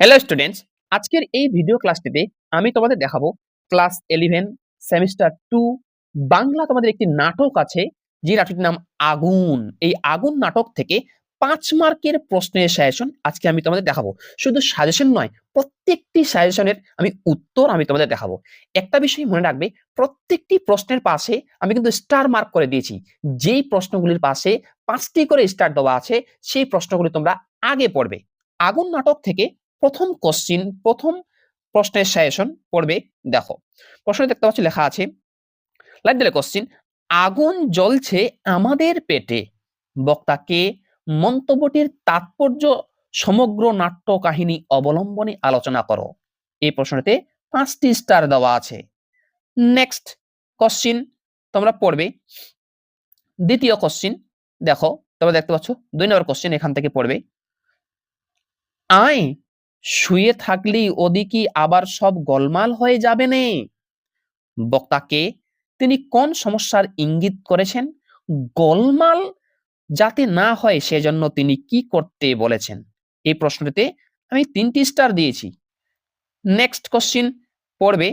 Hello students আজকের এই video ক্লাসটিতে আমি তোমাদের দেখাবো class eleven semester two Bangla তোমাদের একটি নাটক আছে, যে নাটকটির নাম আগুন। এই আগুন নাটক থেকে পাঁচ মার্কের প্রশ্নের সাজেশন আজকে আমি তোমাদের দেখাবো। শুধু সাজেশন নয়, প্রত্যেকটি সাজেশনের আমি উত্তর আমি তোমাদের দেখাবো। একটা বিষয় মনে রাখবে, প্রত্যেকটি প্রশ্নের পাশে আমি কিন্তু স্টার মার্ক করে দিয়েছি। যেই প্রশ্নগুলির পাশে পাঁচটি করে স্টার দেওয়া আছে, সেই প্রশ্নগুলি তোমরা আগে পড়বে। আগুন নাটক থেকে প্রথম কোশ্চিন প্রথম প্রশ্নের সাজেশন পড়বে, দেখো। প্রশ্ন দেখতে পাচ্ছি লেখা আছে লাইক দিলে কোশ্চিন আগুন জ্বলছে আমাদের পেটে। বক্তাকে মন্তব্যটির তাৎপর্য সমগ্র নাট্য কাহিনী অবলম্বনে আলোচনা করো। এই প্রশ্নটিতে পাঁচটি স্টার দেওয়া আছে। নেক্সট কোশ্চিন তোমরা পড়বে। দ্বিতীয় কোশ্চিন দেখো, তোমরা দেখতে পাচ্ছ, দুই নম্বর কোশ্চিন এখান থেকে পড়বে। আয় শুয়ে থাকলেই ওদিকে আবার সব গোলমাল হয়ে যাবে নে। বক্তাকে তিনি কোন সমস্যার ইঙ্গিত করেছেন? গোলমাল যাতে না হয় সেজন্য তিনি কি করতে বলেছেন? এই প্রশ্নটিতে আমি তিনটি স্টার দিয়েছি। নেক্সট কোশ্চিন পড়বে।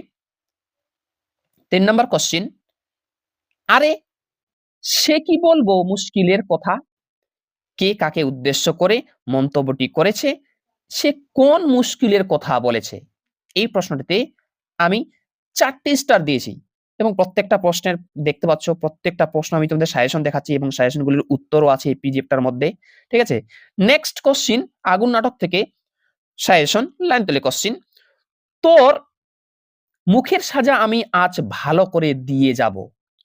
তিন নম্বর কোশ্চিন আরে, সে কি বলব মুশকিলের কথা? কে কাকে উদ্দেশ্য করে মন্তব্যটি করেছে? সে কোন মুশকিলের কথা বলেছে? এই প্রশ্নটিতে আমি চারটি স্টার দিয়েছি এবং প্রত্যেকটা প্রশ্নের, দেখতে পাচ্ছ, প্রত্যেকটা প্রশ্ন আমি তোমাদের সাজেশন দেখাচ্ছি এবং সাজেশনগুলির উত্তরও আছে এই পিডিএফটার মধ্যে, ঠিক আছে? নেক্সট কোশ্চিন আগুন নাটক থেকে সাজেশন লাইন তলে কোশ্চিন তোর মুখের সাজা আমি আজ ভালো করে দিয়ে যাব।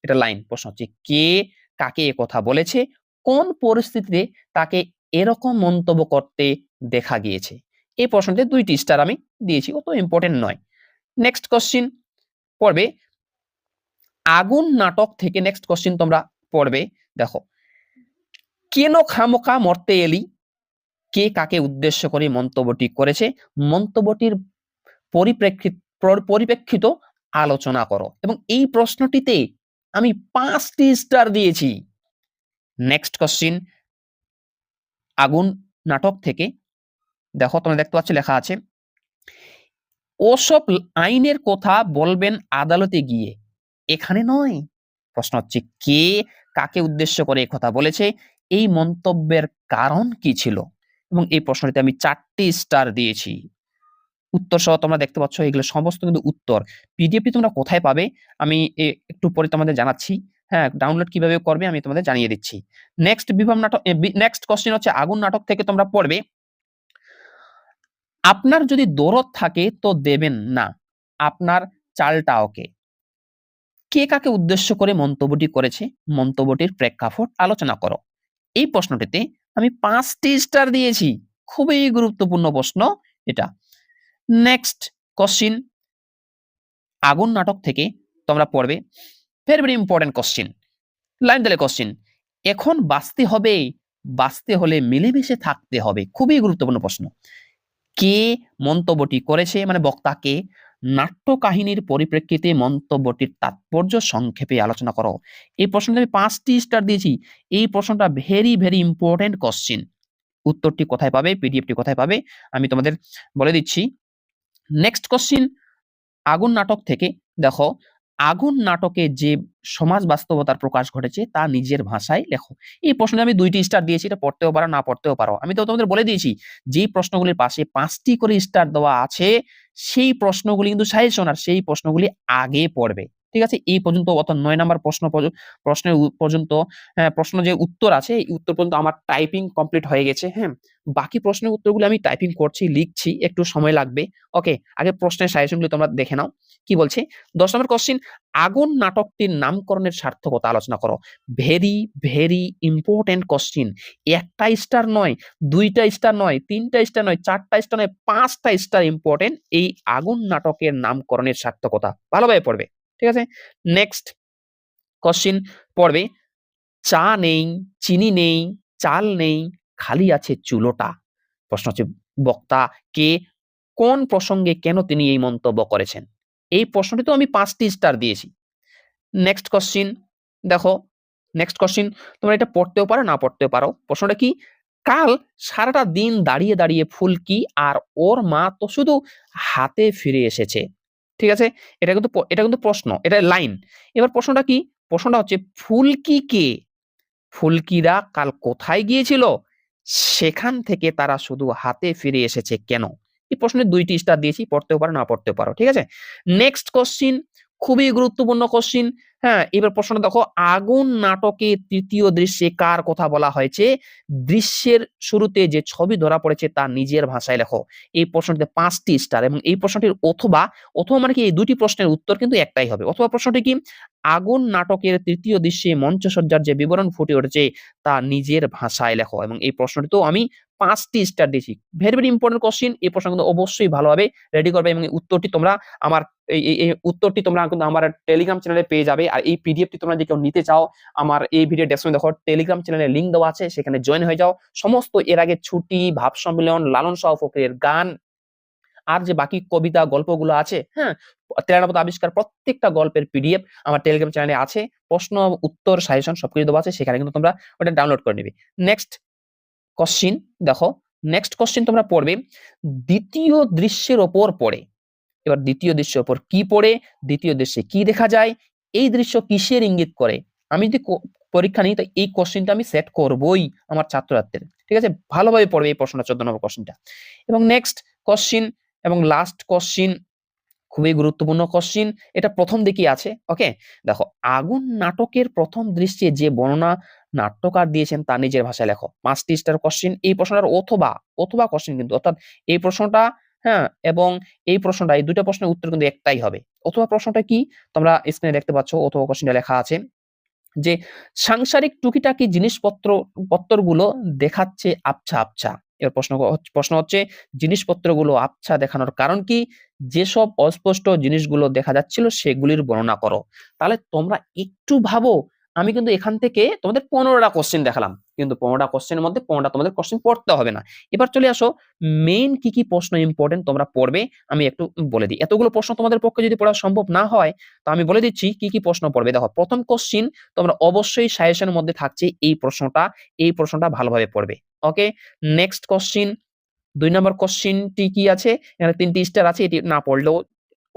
এটা লাইন প্রশ্ন হচ্ছে কে কাকে কথা বলেছে? কোন পরিস্থিতিতে তাকে এরকম মন্তব্য করতে দেখা গিয়েছে। এই প্রশ্নতে দুইটি স্টার আমি দিয়েছি, অত ইম্পর্টেন্ট নয়। নেক্সট কোশ্চিন পড়বে, আগুন নাটক থেকে নেক্সট কোশ্চিন তোমরা পড়বে, দেখো। কেন খামোখা মরতে এলি? কে কাকে উদ্দেশ্য করে মন্তব্যটি করেছে? মন্তব্যটির পরিপ্রেক্ষিত পরিপ্রেক্ষিত আলোচনা করো। এবং এই প্রশ্নটিতে আমি পাঁচটি স্টার দিয়েছি। নেক্সট কোশ্চিন আগুন নাটক থেকে। দেখো, তোমরা দেখতে পাচ্ছ লেখা আছে, ওসব আইনের কথা বলবেন আদালতে গিয়ে। এখানে নয়। প্রশ্ন হচ্ছে, কে কাকে উদ্দেশ্য করে কথা বলেছে? এই মন্তব্যের কারণ কি ছিল? এবং এই প্রশ্নটিতে আমি চারটি স্টার দিয়েছি। উত্তর সহ তোমরা দেখতে পাচ্ছ, এগুলো সমস্ত কিন্তু উত্তর। পিডিএফটি তোমরা কোথায় পাবে? আমি একটু পরে তোমাদের জানাচ্ছি। হ্যাঁ ডাউনলোড কীভাবে করবে আমি তোমাদের জানিয়ে দিচ্ছি। নেক্সট বিভব নাটক নেক্সট কোশ্চেন হচ্ছে আগুন নাটক থেকে তোমরা পড়বে। আপনার যদি দরদ থাকে তো দেবেন না, আপনার চালটা ওকে। কে কাকে উদ্দেশ্য করে মন্তব্যটি করেছে? মন্তব্যটির প্রেক্ষাপট আলোচনা করো। এই প্রশ্নটিতে আমি পাঁচটি স্টার দিয়েছি, খুবই গুরুত্বপূর্ণ প্রশ্ন এটা। নেক্সট কোশ্চিন আগুন নাটক থেকে তোমরা পড়বে। Very very important question line দিলে কোশ্চিন এখন বাঁচতে হবে, বাঁচতে হলে মিলেমিশে থাকতে হবে। খুবই গুরুত্বপূর্ণ প্রশ্ন। কে মন্তব্যটি করেছে? মানে বক্তাকে নাট্য কাহিনীর পরিপ্রেক্ষিতে মন্তব্যটির তাৎপর্য সংক্ষেপে আলোচনা করো। এই প্রশ্নটা আমি পাঁচটি স্টার দিয়েছি। এই প্রশ্নটা ভেরি ভেরি ইম্পর্টেন্ট কোশ্চিন উত্তরটি কোথায় পাবে? পিডিএফটি কোথায় পাবে? আমি তোমাদের বলে দিচ্ছি। নেক্সট কোশ্চিন আগুন নাটক থেকে দেখো আগুন নাটকে যে সমাজ বাস্তবতার প্রকাশ ঘটেছে, তা নিজের ভাষায় লেখো। এই প্রশ্নে আমি দুইটি স্টার দিয়েছি, এটা পড়তেও পারো, না পড়তেও পারো। আমি তো তোমাদের বলে দিয়েছি, যেই প্রশ্নগুলির পাশে পাঁচটি করে স্টার দেওয়া আছে, সেই প্রশ্নগুলি কিন্তু সাজেশন আর সেই প্রশ্নগুলি আগে পড়বে। ঠিক আছে? এই পর্যন্ত অর্থাৎ নয় নাম্বার প্রশ্ন প্রশ্নের পর্যন্ত প্রশ্ন যে উত্তর আছে, এই উত্তর পর্যন্ত আমার টাইপিং কমপ্লিট হয়ে গেছে হ্যাঁ? বাকি প্রশ্নের উত্তরগুলো আমি টাইপিং করছি, লিখছি, একটু সময় লাগবে ওকে আগে প্রশ্নের সাজেশনগুলি তোমরা দেখে নাও। কি বলছে? দশ নম্বর কোশ্চিন আগুন নাটকটির নামকরণের সার্থকতা আলোচনা করো। ভেরি ভেরি ইম্পর্টেন্ট কোশ্চিন একটা স্টার নয়, দুইটা স্টার নয়, তিনটা স্টার নয়, চারটা স্টার নয়, পাঁচটা স্টার ইম্পর্টেন্ট এই আগুন নাটকের নামকরণের সার্থকতা। ভালোভাবে পড়বে। ঠিক আছে? নেক্সট কোশ্চিন পড়বে চা নেই, চিনি নেই, চাল নেই, খালি আছে চুলোটা। প্রশ্ন হচ্ছে, বক্তা কে কোন প্রসঙ্গে কেন তিনি এই মন্তব্য করেছেন? এই প্রশ্নটি তো আমি পাঁচটি স্টার দিয়েছি। নেক্সট কোশ্চিন দেখো নেক্সট কোশ্চিন তোমরা এটা পড়তেও পারো, না পড়তেও পারো। প্রশ্নটা কি? কাল সারাটা দিন দাঁড়িয়ে দাঁড়িয়ে ফুলকি আর ওর মা তো শুধু হাতে ফিরে এসেছে। ঠিক আছে? এটা কিন্তু এটা কিন্তু প্রশ্ন, এটা লাইন। এবার প্রশ্নটা কি? প্রশ্নটা হচ্ছে, ফুলকি কে? ফুলকিরা কাল কোথায় গিয়েছিল? সেখান থেকে তারা শুধু হাতে ফিরে এসেছে কেন? এই প্রশ্নে দুইটি স্টার দিয়েছি, পড়তেও পারো, না পড়তেও পারো, ঠিক আছে? নেক্সট কোশ্চিন খুবই গুরুত্বপূর্ণ কোশ্চিন হ্যাঁ এবার প্রশ্নটা দেখো, আগুন নাটকে তৃতীয় দৃশ্যে কার কথা বলা হয়েছে? দৃশ্যের শুরুতে যে ছবি ধরা পড়েছে তা নিজের ভাষায় লেখো। এই প্রশ্নটিতে পাঁচটি স্টার এবং এই প্রশ্নটির অথবা অথবা মানে কি এই দুটি প্রশ্নের উত্তর কিন্তু একটাই হবে। অথবা প্রশ্নটি কি? আগুন নাটকের তৃতীয় দৃশ্যে মঞ্চসজ্জার যে বিবরণ ফুটে উঠেছে তা নিজের ভাষায় লেখো এবং এই প্রশ্নটিতেও আমি পাঁচটি স্টার দিয়েছি ভেরি ভেরি ইম্পর্টেন্ট কোশ্চিন এই প্রশ্ন কিন্তু অবশ্যই ভালোভাবে রেডি করবে এবং উত্তরটি তোমরা আমার এই উত্তরটি তোমরা কিন্তু আমার টেলিগ্রাম চ্যানেলে পেয়ে যাবে। আর এই পিডিএফটি তোমরা যদি কেউ নিতে চাও, আমার এই ভিডিও ডেসক্রিপশনে দেখো টেলিগ্রাম চ্যানেলে লিংক দেওয়া আছে, সেখানে জয়েন হয়ে যাও। সমস্ত এর আগে ছুটি, ভাব সম্মেলন, লালন সহ ফকরের গান, আর যে বাকি কবিতা, গল্পগুলো আছে হ্যাঁ তেরানবত আবিষ্কার প্রত্যেকটা গল্পের পিডিএফ আমার টেলিগ্রাম চ্যানেলে আছে। প্রশ্ন, উত্তর সাজেশন সবকিছু দেওয়া আছে, সেখানে কিন্তু তোমরা ওটা ডাউনলোড করে নিবে। নেক্সট কোশ্চিন দেখো নেক্সট কোশ্চিন তোমরা পড়বে, দ্বিতীয় দৃশ্যের ওপর পড়ে। এবার দ্বিতীয় দৃশ্যের ওপর কি পড়ে, দ্বিতীয় দৃশ্যে কি দেখা যায়, এই দৃশ্য কিসের ইঙ্গিত করে? আমি যদি পরীক্ষা নিই, তো এই কোশ্চিনটা আমি সেট করবই আমার ছাত্রছাত্রীদের। ঠিক আছে? ভালোভাবে পড়বে এই প্রশ্নটা, চোদ্দ নম্বর কোশ্চিনটা এবং নেক্সট কোশ্চিন এবং লাস্ট কোশ্চিন খুবই গুরুত্বপূর্ণ কোশ্চিন এটা প্রথম দিকেই আছে ওকে দেখো, আগুন নাটকের প্রথম দৃশ্যে যে বর্ণনা নাট্যকার দিয়েছেন তা নিজের ভাষায় লেখো। পাঁচটি স্টার কোশ্চিন এই প্রশ্নটার অথবা অথবা কোশ্চিন কিন্তু, অর্থাৎ এই প্রশ্নটা হ্যাঁ এবং এই প্রশ্নটা, এই দুটো প্রশ্নের উত্তর কিন্তু একটাই হবে। অথবা প্রশ্নটা কি? তোমরা স্ক্রিনে দেখতে পাচ্ছ, অথবা কোশ্চিনটা লেখা আছে যে, সাংসারিক টুকিটাকি জিনিসপত্র, পত্রগুলো দেখাচ্ছে আবছা আবছা। এবার প্রশ্ন প্রশ্ন হচ্ছে জিনিসপত্রগুলো আচ্ছা দেখানোর কারণ কি? যেসব অস্পষ্ট জিনিসগুলো দেখা যাচ্ছিল সেগুলির বর্ণনা করো। তাহলে তোমরা একটু ভাবো আমি কিন্তু এখান থেকে তোমাদের পনেরোটা কোশ্চেন দেখালাম। কিন্তু পনেরোটা কোশ্চেনের মধ্যে পনেরোটা তোমাদের কোশ্চেন পড়তে হবে না। এবার চলে আসো মেইন কি কি প্রশ্ন ইম্পর্টেন্ট তোমরা পড়বে, আমি একটু বলে দিই। এতগুলো প্রশ্ন তোমাদের পক্ষে যদি পড়া সম্ভব না হয়, তো আমি বলে দিচ্ছি কি কি প্রশ্ন পড়বে। দেখো, প্রথম কোশ্চিন তোমরা অবশ্যই সাজেশনের মধ্যে থাকছে এই প্রশ্নটা এই প্রশ্নটা ভালোভাবে পড়বে। ওকে নেক্সট কোশ্চিন দুই নম্বর কোশ্চিনটি কি আছে? এখানে তিনটি স্টার আছে, এটি না পড়লেও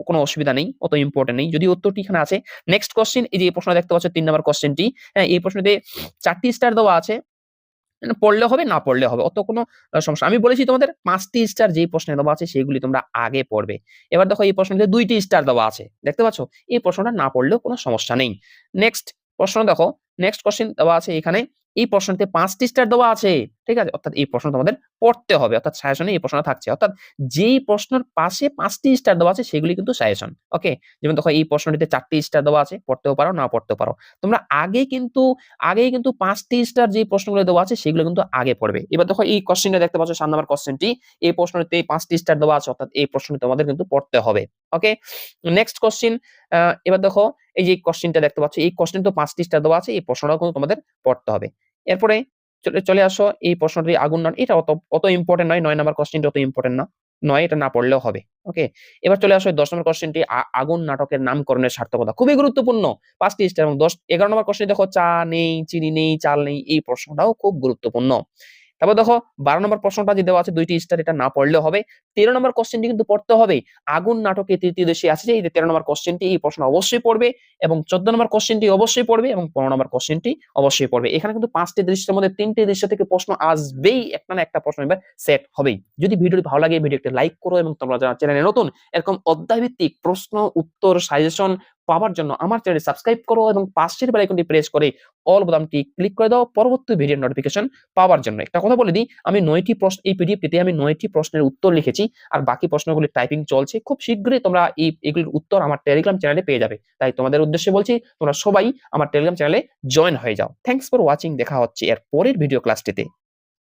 কোনো অসুবিধা নেই, অত ইম্পর্টেন্ট নেই। যদি উত্তরটি এখানে আছে নেক্সট কোশ্চিন এই যে প্রশ্ন দেখতে পাচ্ছ, তিন নম্বর কোশ্চেনটি হ্যাঁ এই প্রশ্নতে চারটি স্টার দেওয়া আছে মানে পড়লে হবে, না পড়লে হবে, অত কোনো সমস্যা আমি বলেছি তোমাদের পাঁচটি স্টার যেই প্রশ্নে দেওয়া আছে, সেগুলি তোমরা আগে পড়বে। এবার দেখো, এই প্রশ্নটিতে দুইটি স্টার দেওয়া আছে, দেখতে পাচ্ছ? এই প্রশ্নটা না পড়লেও কোনো সমস্যা নেই। নেক্সট প্রশ্ন দেখো নেক্সট কোশ্চেন দেওয়া আছে এখানে এই প্রশ্নতে পাঁচটি স্টার দেওয়া আছে, ঠিক আছে? অর্থাৎ এই প্রশ্ন তোমাদের পড়তে হবে, অর্থাৎ সাজেশনে এই প্রশ্নটা থাকছে। অর্থাৎ যেই প্রশ্নের পাশে পাঁচটি স্টার দেওয়া আছে, সেগুলি কিন্তু সাজেশন ওকে যেমন দেখো, এই প্রশ্নটিতে চারটি স্টার দেওয়া আছে, পড়তেও পারো না পড়তেও পারো। তোমরা আগে কিন্তু, আগেই কিন্তু পাঁচটি স্টার যে প্রশ্নগুলো দেওয়া আছে, সেগুলো কিন্তু আগে পড়বে। এবার দেখো, এই কোশ্চেনটা দেখতে পাচ্ছ, সাত নম্বর কোশ্চেনটি এই প্রশ্নটিতে পাঁচটি স্টার দেওয়া আছে, অর্থাৎ এই প্রশ্নটি তোমাদের কিন্তু পড়তে হবে ওকে নেক্সট কোশ্চেন এবার দেখো, এই যে কোশ্চেনটা দেখতে পাচ্ছ, এই কোশ্চেন তো পাঁচটি স্টার দেওয়া আছে, এই প্রশ্নটাও কিন্তু তোমাদের পড়তে হবে। এরপরে চলে আসো এই প্রশ্নটি আগুন নন এটা অত অত ইম্পর্টেন্ট নয় নয় নম্বর কোশ্চেনটি অত ইম্পর্টেন্ট না। নয়, এটা না পড়লেও হবে ওকে এবার চলে আসো দশ নম্বর কোশ্চেনটি আগুন নাটকের নামকরণের সার্থকতা। খুবই গুরুত্বপূর্ণ। পাঁচটি স্টার এবং দশ, এগারো নম্বর কোশ্চেন দেখো, চা নেই, চিনি নেই, চাল নেই, এই প্রশ্নটাও খুব গুরুত্বপূর্ণ। তারপর দেখো, বারো নম্বর প্রশ্নটা যে দেওয়া আছে, দুইটি স্টার এটা না পড়লেও হবে। তেরো নম্বর কোশ্চেনটি কিন্তু পড়তে হবে। আগুন নাটকে তৃতীয় দেশে আছে যে তেরো নম্বর কোশ্চেনটি এই প্রশ্ন অবশ্যই পড়বে এবং চোদ্দ নম্বর কোশ্চেনটি অবশ্যই পড়বে এবং পনেরো নম্বর কোশ্চেনটি অবশ্যই পড়বে। এখানে কিন্তু পাঁচটি দৃশ্যের মধ্যে তিনটি দৃশ্য থেকে প্রশ্ন আসবেই। একটা না একটা প্রশ্ন এবার সেট হবেই। যদি ভিডিওটি ভালো লাগে ভিডিওটি লাইক করো এবং তোমরা যারা চ্যানেলে নতুন, এরকম অধ্যায়ভিত্তিক প্রশ্ন, উত্তর সাজেশন পাওয়ার জন্য আমার চ্যানেল সাবস্ক্রাইব করো এবং পাশের বেল আইকনটি প্রেস করে অল বোতামটি ক্লিক করে দাও। পরবর্তী ভিডিও নোটিফিকেশন পাওয়ার জন্য। একটা কথা বলে দিই, আমি নয়টি প্রশ্ন, এই পিডিএফটিতে আমি নয়টি প্রশ্নের উত্তর লিখেছি আর বাকি প্রশ্নগুলি টাইপিং চলছে। খুব শীঘ্রই তোমরা এই, এগুলির উত্তর আমার টেলিগ্রাম চ্যানেলে পেয়ে যাবে। তাই তোমাদের উদ্দেশ্যে বলছি, তোমরা সবাই আমার টেলিগ্রাম চ্যানেলে জয়েন হয়ে যাও। থ্যাংকস ফর ওয়াচিং দেখা হচ্ছে এর পরের ভিডিও ক্লাসটিতে